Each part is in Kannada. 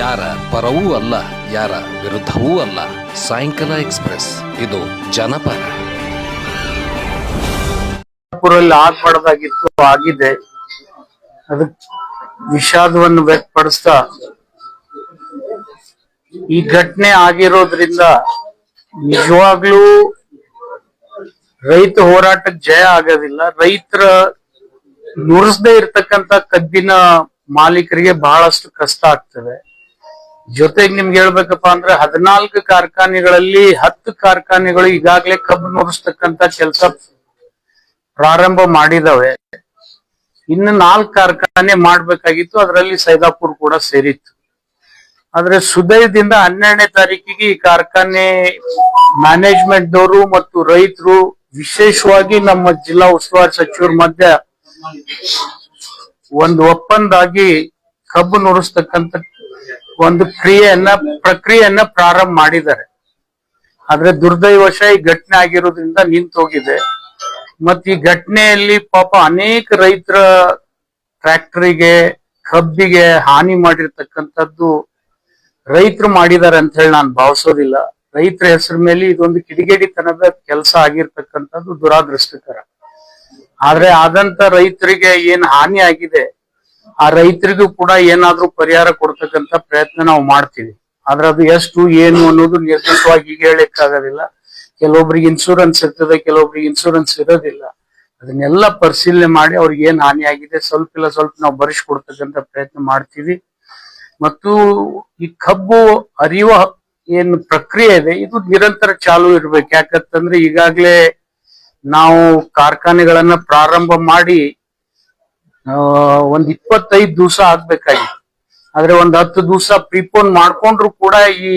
ಯಾರ ಪರವೂ ಅಲ್ಲ, ಯಾರ ವಿರುದ್ಧವೂ ಅಲ್ಲ. ಸಾಯಂಕಾಲ ಎಕ್ಸ್ಪ್ರೆಸ್, ಇದು ಜನಪರ. ಆಗ್ಬಾರ್ದಾಗಿತ್ತು ಆಗಿದೆ. ಅದಕ್ಕೆ ವಿಷಾದವನ್ನು ವ್ಯಕ್ತಪಡಿಸ್ತಾ, ಈ ಘಟನೆ ಆಗಿರೋದ್ರಿಂದ ನಿಜವಾಗ್ಲೂ ರೈತ ಹೋರಾಟಕ್ಕೆ ಜಯ ಆಗೋದಿಲ್ಲ. ರೈತರ ನುರಿಸದೇ ಇರ್ತಕ್ಕಂತ ಕಬ್ಬಿನ ಮಾಲೀಕರಿಗೆ ಬಹಳಷ್ಟು ಕಷ್ಟ ಆಗ್ತದೆ. ಜೊತೆಗೆ ನಿಮ್ಗೆ ಹೇಳ್ಬೇಕಪ್ಪ ಅಂದ್ರೆ ಹದಿನಾಲ್ಕು ಕಾರ್ಖಾನೆಗಳಲ್ಲಿ ಹತ್ತು ಕಾರ್ಖಾನೆಗಳು ಈಗಾಗಲೇ ಕಬ್ಬು ನುಡಿಸ್ತಕ್ಕಂತ ಕೆಲಸ ಪ್ರಾರಂಭ ಮಾಡಿದವೆ. ಇನ್ನು ನಾಲ್ಕು ಕಾರ್ಖಾನೆ ಮಾಡ್ಬೇಕಾಗಿತ್ತು, ಅದರಲ್ಲಿ ಸೈದಾಪುರ್ ಕೂಡ ಸೇರಿತ್ತು. ಆದ್ರೆ ಸುದೈದಿಂದ ಹನ್ನೆರಡನೇ ತಾರೀಕಿಗೆ ಈ ಕಾರ್ಖಾನೆ ಮ್ಯಾನೇಜ್ಮೆಂಟ್ ನವರು ಮತ್ತು ರೈತರು ವಿಶೇಷವಾಗಿ ನಮ್ಮ ಜಿಲ್ಲಾ ಉಸ್ತುವಾರಿ ಸಚಿವರ ಮಧ್ಯ ಒಂದು ಒಪ್ಪಂದಾಗಿ ಕಬ್ಬು ನುರಿಸ್ತಕ್ಕಂತ ಒಂದು ಕ್ರಿಯೆಯನ್ನ, ಪ್ರಕ್ರಿಯೆಯನ್ನ ಪ್ರಾರಂಭ ಮಾಡಿದ್ದಾರೆ. ಆದ್ರೆ ದುರ್ದೈವಶ ಈ ಘಟನೆ ಆಗಿರೋದ್ರಿಂದ ನಿಂತು ಹೋಗಿದೆ. ಮತ್ ಈ ಘಟನೆಯಲ್ಲಿ ಪಾಪ ಅನೇಕ ರೈತರ ಟ್ರ್ಯಾಕ್ಟರಿಗೆ, ಕಬ್ಬಿಗೆ ಹಾನಿ ಮಾಡಿರ್ತಕ್ಕಂಥದ್ದು ರೈತರು ಮಾಡಿದ್ದಾರೆ ಅಂತ ಹೇಳಿ ನಾನು ಭಾವಿಸೋದಿಲ್ಲ. ರೈತರ ಹೆಸರ ಮೇಲೆ ಇದೊಂದು ಕಿಡಿಗೇಡಿತನದ ಕೆಲಸ ಆಗಿರ್ತಕ್ಕಂಥದ್ದು ದುರಾದೃಷ್ಟಕರ. ಆದ್ರೆ ಆದಂತ ರೈತರಿಗೆ ಏನ್ ಹಾನಿ ಆಗಿದೆ ಆ ರೈತರಿಗೂ ಕೂಡ ಏನಾದ್ರೂ ಪರಿಹಾರ ಕೊಡ್ತಕ್ಕಂತ ಪ್ರಯತ್ನ ನಾವು ಮಾಡ್ತೀವಿ. ಆದ್ರೆ ಅದು ಎಷ್ಟು, ಏನು ಅನ್ನೋದು ನಿರ್ದಿಷ್ಟವಾಗಿ ಈಗ ಹೇಳಕ್ಕಾಗೋದಿಲ್ಲ. ಕೆಲವೊಬ್ರಿಗೆ ಇನ್ಶೂರೆನ್ಸ್ ಇರ್ತದೆ, ಕೆಲವೊಬ್ರಿಗೆ ಇನ್ಶೂರೆನ್ಸ್ ಇರೋದಿಲ್ಲ. ಅದನ್ನೆಲ್ಲ ಪರಿಶೀಲನೆ ಮಾಡಿ ಅವ್ರಿಗೆ ಏನ್ ಹಾನಿ ಆಗಿದೆ, ಸ್ವಲ್ಪ ಇಲ್ಲ ಸ್ವಲ್ಪ ನಾವು ಬರಿಸ್ಕೊಡ್ತಕ್ಕಂತ ಪ್ರಯತ್ನ ಮಾಡ್ತೀವಿ. ಮತ್ತು ಈ ಕಬ್ಬು ಅರಿಯುವ ಏನು ಪ್ರಕ್ರಿಯೆ ಇದೆ, ಇದು ನಿರಂತರ ಚಾಲು ಇರ್ಬೇಕು. ಯಾಕಂತಂದ್ರೆ ಈಗಾಗ್ಲೇ ನಾವು ಕಾರ್ಖಾನೆಗಳನ್ನ ಪ್ರಾರಂಭ ಮಾಡಿ ಒಂದ್ ಇಪ್ಪತ್ತೈದು ದಿವಸ ಆಗ್ಬೇಕಾಗಿತ್ತು ಆದ್ರೆ ಒಂದ್ ಹತ್ತು ದಿವಸ ಪ್ರಿಪೋನ್ ಮಾಡ್ಕೊಂಡ್ರು ಕೂಡ ಈ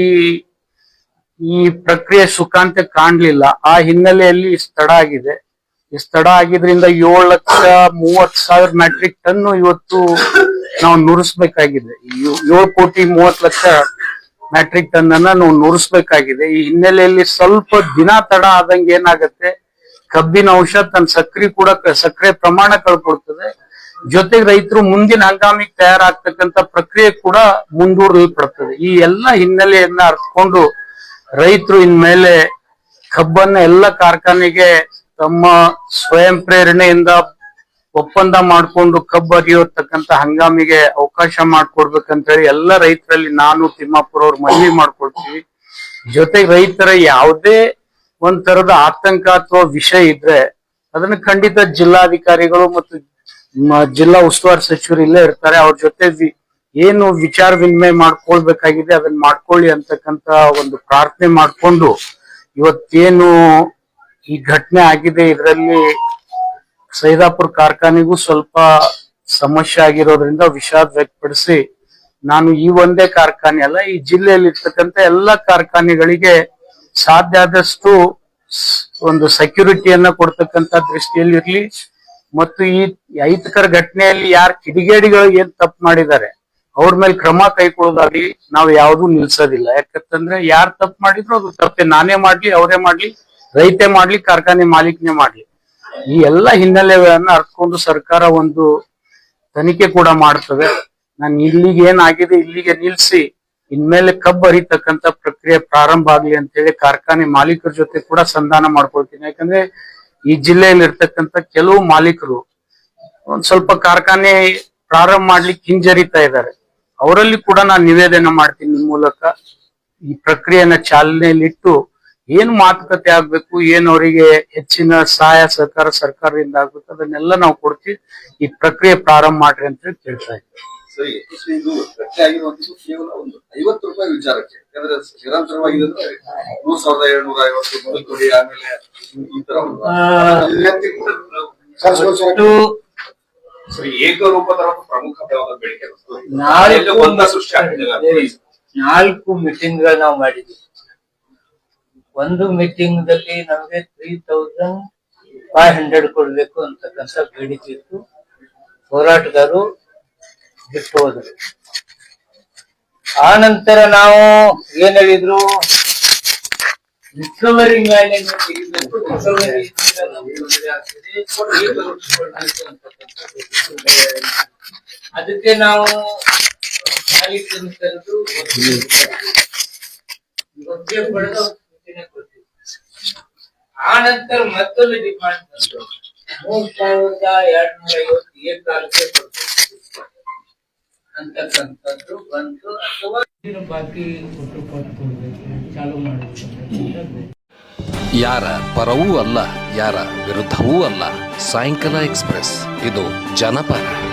ಈ ಪ್ರಕ್ರಿಯೆ ಸುಖಾಂತ ಕಾಣ್ಲಿಲ್ಲ. ಆ ಹಿನ್ನೆಲೆಯಲ್ಲಿ ಸ್ಥಳ ಆಗಿದೆ. ತಡ ಆಗಿದ್ರಿಂದ ಏಳು ಲಕ್ಷ ಮೂವತ್ ಸಾವಿರ ಮೆಟ್ರಿಕ್ ಟನ್ ಇವತ್ತು ನಾವು ನುರಿಸ್ಬೇಕಾಗಿದೆ. ಏಳು ಕೋಟಿ ಮೂವತ್ ಲಕ್ಷ ಮೆಟ್ರಿಕ್ ಟನ್ ಅನ್ನ ನಾವು ನುರಿಸ್ಬೇಕಾಗಿದೆ. ಈ ಹಿನ್ನೆಲೆಯಲ್ಲಿ ಸ್ವಲ್ಪ ದಿನ ತಡ ಆದಂಗೆ ಏನಾಗುತ್ತೆ? ಕಬ್ಬಿನ ಅಂಶ ತನ್ನ ಸಕ್ರಿ ಕೂಡ ಸಕ್ಕರೆ ಪ್ರಮಾಣ ಕಳ್ಕೊಳ್ತದೆ. ಜೊತೆಗೆ ರೈತರು ಮುಂದಿನ ಹಂಗಾಮಿಗೆ ತಯಾರಾಗ್ತಕ್ಕಂತ ಪ್ರಕ್ರಿಯೆ ಕೂಡ ಮುಂದೂಡಲ್ಪಡ್ತದೆ ಈ ಎಲ್ಲ ಹಿನ್ನೆಲೆಯನ್ನ ಅರ್ಸ್ಕೊಂಡು ರೈತರು ಇನ್ಮೇಲೆ ಕಬ್ಬನ್ನ ಎಲ್ಲ ಕಾರ್ಖಾನೆಗೆ ತಮ್ಮ ಸ್ವಯಂ ಪ್ರೇರಣೆಯಿಂದ ಒಪ್ಪಂದ ಮಾಡ್ಕೊಂಡು ಕಬ್ಬು ಅರಿಯೋತಕ್ಕಂತ ಹಂಗಾಮಿಗೆ ಅವಕಾಶ ಮಾಡ್ಕೊಡ್ಬೇಕಂತ ಹೇಳಿ ಎಲ್ಲ ರೈತರಲ್ಲಿ ನಾನು ತಿಮ್ಮಾಪುರ ಅವ್ರು ಮನವಿ ಮಾಡ್ಕೊಳ್ತೀವಿ. ಜೊತೆಗೆ ರೈತರ ಯಾವುದೇ ಒಂದ್ ತರದ ಆತಂಕ ಅಥವಾ ವಿಷಯ ಇದ್ರೆ ಅದನ್ನ ಖಂಡಿತ ಜಿಲ್ಲಾಧಿಕಾರಿಗಳು ಮತ್ತು ಜಿಲ್ಲಾ ಉಸ್ತುವಾರಿ ಸಚಿವರು ಇಲ್ಲೇ ಇರ್ತಾರೆ. ಅವ್ರ ಜೊತೆ ಏನು ವಿಚಾರ ವಿನಿಮಯ ಮಾಡ್ಕೊಳ್ಬೇಕಾಗಿದೆ, ಅದನ್ನ ಮಾಡ್ಕೊಳ್ಳಿ ಅಂತಕ್ಕಂತ ಒಂದು ಪ್ರಾರ್ಥನೆ ಮಾಡಿಕೊಂಡು ಇವತ್ತೇನು ಈ ಘಟನೆ ಆಗಿದೆ, ಇದರಲ್ಲಿ ಸೈದಾಪುರ ಕಾರ್ಖಾನೆಗೂ ಸ್ವಲ್ಪ ಸಮಸ್ಯೆ ಆಗಿರೋದ್ರಿಂದ ವಿಷಾದ ವ್ಯಕ್ತಪಡಿಸಿ ನಾನು ಈ ಒಂದೇ ಕಾರ್ಖಾನೆ ಅಲ್ಲ, ಈ ಜಿಲ್ಲೆಯಲ್ಲಿ ಇರ್ತಕ್ಕಂಥ ಎಲ್ಲ ಕಾರ್ಖಾನೆಗಳಿಗೆ ಸಾಧ್ಯ ಆದಷ್ಟು ಒಂದು ಸೆಕ್ಯೂರಿಟಿಯನ್ನ ಕೊಡ್ತಕ್ಕಂತ ದೃಷ್ಟಿಯಲ್ಲಿ ಇರ್ಲಿ ಮತ್ತು ಈ ಅಹಿತಕರ ಘಟನೆಯಲ್ಲಿ ಯಾರು ಕಿಡಿಗೇಡಿಗಳು ಏನ್ ತಪ್ಪು ಮಾಡಿದ್ದಾರೆ, ಅವ್ರ ಮೇಲೆ ಕ್ರಮ ಕೈಗೊಳ್ಳೋದಾಗ್ಲಿ ನಾವು ಯಾವ್ದು ನಿಲ್ಸೋದಿಲ್ಲ. ಯಾಕಂತಂದ್ರೆ ಯಾರು ತಪ್ಪು ಮಾಡಿದ್ರು ಅದು ತಪ್ಪೆ. ನಾನೇ ಮಾಡ್ಲಿ, ಅವರೇ ಮಾಡ್ಲಿ, ರೈತೆ ಮಾಡ್ಲಿ, ಕಾರ್ಖಾನೆ ಮಾಲೀಕನೇ ಮಾಡ್ಲಿ. ಈ ಎಲ್ಲ ಹಿನ್ನೆಲೆಗಳನ್ನ ಅರ್ಥಕೊಂಡು ಸರ್ಕಾರ ಒಂದು ತನಿಖೆ ಕೂಡ ಮಾಡ್ತದೆ. ನಾನು ಇಲ್ಲಿಗೆ ಏನಾಗಿದೆ, ಇಲ್ಲಿಗೆ ನಿಲ್ಸಿ, ಇನ್ಮೇಲೆ ಕಬ್ಬು ಅರಿತಕ್ಕಂತ ಪ್ರಕ್ರಿಯೆ ಪ್ರಾರಂಭ ಆಗ್ಲಿ ಅಂತೇಳಿ ಕಾರ್ಖಾನೆ ಮಾಲೀಕರ ಜೊತೆ ಕೂಡ ಸಂಧಾನ ಮಾಡ್ಕೊಳ್ತೀನಿ. ಯಾಕಂದ್ರೆ ಈ ಜಿಲ್ಲೆಯಲ್ಲಿ ಇರ್ತಕ್ಕಂತ ಕೆಲವು ಮಾಲೀಕರು ಒಂದ್ ಸ್ವಲ್ಪ ಕಾರ್ಖಾನೆ ಪ್ರಾರಂಭ ಮಾಡ್ಲಿಕ್ಕೆ ಹಿಂಜರಿತಾ ಇದ್ದಾರೆ. ಅವರಲ್ಲಿ ಕೂಡ ನಾನು ನಿವೇದನೆ ಮಾಡ್ತೀನಿ ನಿಮ್ ಮೂಲಕ. ಈ ಪ್ರಕ್ರಿಯೆನ ಚಾಲನೆಯಲ್ಲಿಟ್ಟು ಏನ್ ಮಾತುಕತೆ ಆಗ್ಬೇಕು, ಏನ್ ಅವರಿಗೆ ಹೆಚ್ಚಿನ ಸಹಾಯ ಸಹಕಾರ ಸರ್ಕಾರದಿಂದ ಆಗ್ಬೇಕು, ಅದನ್ನೆಲ್ಲ ನಾವು ಕೊಡ್ತೀವಿ. ಈ ಪ್ರಕ್ರಿಯೆ ಪ್ರಾರಂಭ ಮಾಡ್ರಿ ಅಂತ ಹೇಳಿ ಕೇಳ್ತಾ ಇದ್ದೀವಿ ಸರಿ ಇದು ಘಟನೆ ಆಗಿರುವಂತದ್ದು ಕೇವಲ ಒಂದು ಐವತ್ತು ರೂಪಾಯಿ ವಿಚಾರಕ್ಕೆ. ಯಾಕಂದ್ರೆ ನಿರಂತರವಾಗಿ ಇದಂದ್ರೆ ಮೂರ್ ಸಾವಿರದ ಏಳ್ನೂರ ಐವತ್ತು ಮೊದಲು ಕೊಡಿ ಆಮೇಲೆ ಈ ತರ ಒಂದು ಸರಿ ಏಕರೂಪದ ಪ್ರಮುಖವಾದ ಬೇಡಿಕೆ ನಾಳೆ ಒಂದ ಸೃಷ್ಟಿ ಆಗ್ತಿದೆ ನಾಲ್ಕು ಮೀಟಿಂಗ್ ನಾವು ಮಾಡಿದ್ವಿ ಒಂದು ಮೀಟಿಂಗ್ ದಲ್ಲಿ ನಮಗೆ ತ್ರೀ ತೌಸಂಡ್ ಫೈವ್ ಹಂಡ್ರೆಡ್ ಕೊಡ್ಬೇಕು ಅಂತಕ್ಕಂಥ ಬೇಡಿಕೆ ಇತ್ತು. ಹೋರಾಟಗಾರರು ಬಿಟ್ಟು ಹೋದ್ರು ಆ ನಂತರ ನಾವು ಏನ್ ಹೇಳಿದ್ರು? ಡಿಸ್ಕವರಿ. ಅದಕ್ಕೆ ನಾವು ಆನಂತರ ಆ ನಂತರ ಮತ್ತೊಂದು ಡಿಮಾಂಡ್ ಮೂರ್ ಸಾವಿರದ ಎರಡ್ನೂರ ಐವತ್ತು ಏಕಾಲಕ್ಕೆ ಕೊಡ್ಬೇಕು ಅಂತಕ್ಕಂಥದ್ದು ಬಂತು. ಅಥವಾ ಬಾಕಿ ಚಾಲೂ ಮಾಡುತ್ತೆ ಯಾರ ಪರವೂ ಅಲ್ಲ ಯಾರ ವಿರುದ್ಧವೂ ಅಲ್ಲ. ಸಾಯಂಕಾಲ ಎಕ್ಸ್ಪ್ರೆಸ್. ಇದು ಜನಪರ.